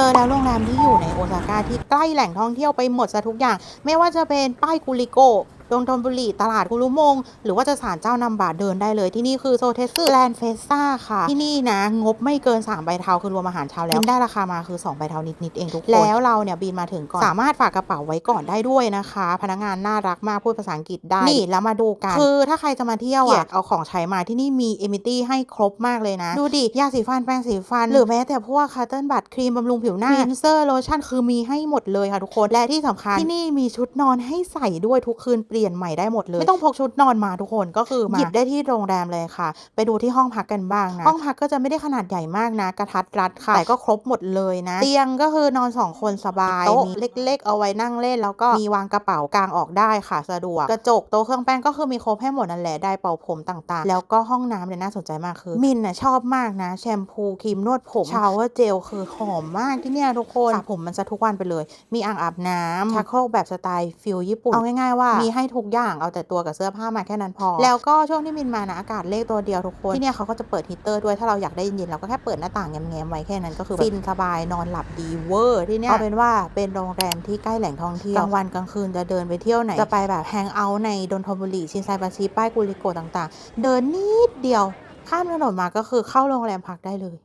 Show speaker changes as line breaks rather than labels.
เจอแล้วโรงแรมที่อยู่ในโอซาก้าที่ใกล้แหล่งท่องเที่ยวไปหมดซะทุกอย่าง ไม่ว่าจะเป็นป้ายกุริโก ดงทนบุรีตลาดกุรุมง หรือว่าจะศาลเจ้านำบาทเดินได้เลยที่นี่คือโซเทสึแลนด์เฟสซ่าค่ะ ที่นี่นะ งบไม่เกิน 3 ใบเทาคือรวมอาหารเช้าแล้วบินได้ราคามาคือ 2 ใบเทานิดๆเองทุกคน แล้วเราเนี่ยบินมาถึงก่อน สามารถฝากกระเป๋าไว้ก่อนได้ด้วยนะคะ พนักงานน่ารักมากพูดภาษาอังกฤษได้นี่แล้วมาดูกันคือถ้าใครจะมาเที่ยวอะเอาของใช้มาที่นี่มีเอมิตี้ให้ครบมากเลยนะ ดูดิยาสีฟันแปรงสีฟัน หรือแม้แต่พวกคัตเติ้ลบัตครีมบำรุงผิวหน้าคลีนเซอร์โลชั่นคือมีให้หมดเลยค่ะทุกคนและที่สำคัญที่นี่มีชุดนอนให้ใส่ด้วยทุกคืนเปลี่ยนใหม่ได้หมดเลย ไม่ต้องพกชุดนอนมาทุกคนก็คือมาหยิบได้ที่โรงแรมเลยค่ะ ไปดูที่ห้องพักกันบ้างนะ ห้องพักก็จะไม่ได้ขนาดใหญ่มากนะ กระทัดรัดค่ะแต่ก็ครบหมดเลยนะ เตียงก็คือนอน 2 คนสบายโต๊ะเล็ก ๆ เอาไว้นั่งเล่น แล้วก็มีวางกระเป๋ากางออกได้ค่ะสะดวก กระจกโต๊ะเครื่องแป้งก็คือมีครบให้หมดนั่นแหละได้เป่าผมต่างๆ แล้วก็ห้องน้ำเนี่ยน่าสนใจมากคือ มินน่ะชอบมากนะ แชมพูครีมนวดผมชาวเวอร์เจลคือหอมมากที่เนี่ยทุกคนสระผมมันจะทุกวันไปเลย มีอ่างอาบน้ำชักโครกแบบสไตล์ฟิลญี่ปุ่นเอาง่ายๆว่ามีให้ทุกอย่างเอาแต่ตัวกับเสื้อผ้ามาแค่นั้นพอ แล้วก็ช่วงที่มินมานะอากาศเลขตัวเดียวทุกคนที่เนี่ยเขาก็จะเปิดฮีตเตอร์ด้วยถ้าเราอยากได้เย็นๆเราก็แค่เปิดหน้าต่างแง้มๆไว้แค่นั้นก็คือฟินสบายนอนหลับดีเวอร์ที่เนี่ยเอาเป็นว่าเป็นโรงแรมที่ใกล้แหล่งท่องเที่ยวกลางวันกลางคืนจะเดินไปเที่ยวไหนจะไปแบบแฮงเอาท์ในดนทบุรีชินไซบาชิป้ายกุริโกะต่างๆ เดินนิดเดียวข้ามถนนมาก็คือเข้าโรงแรมพักได้เลย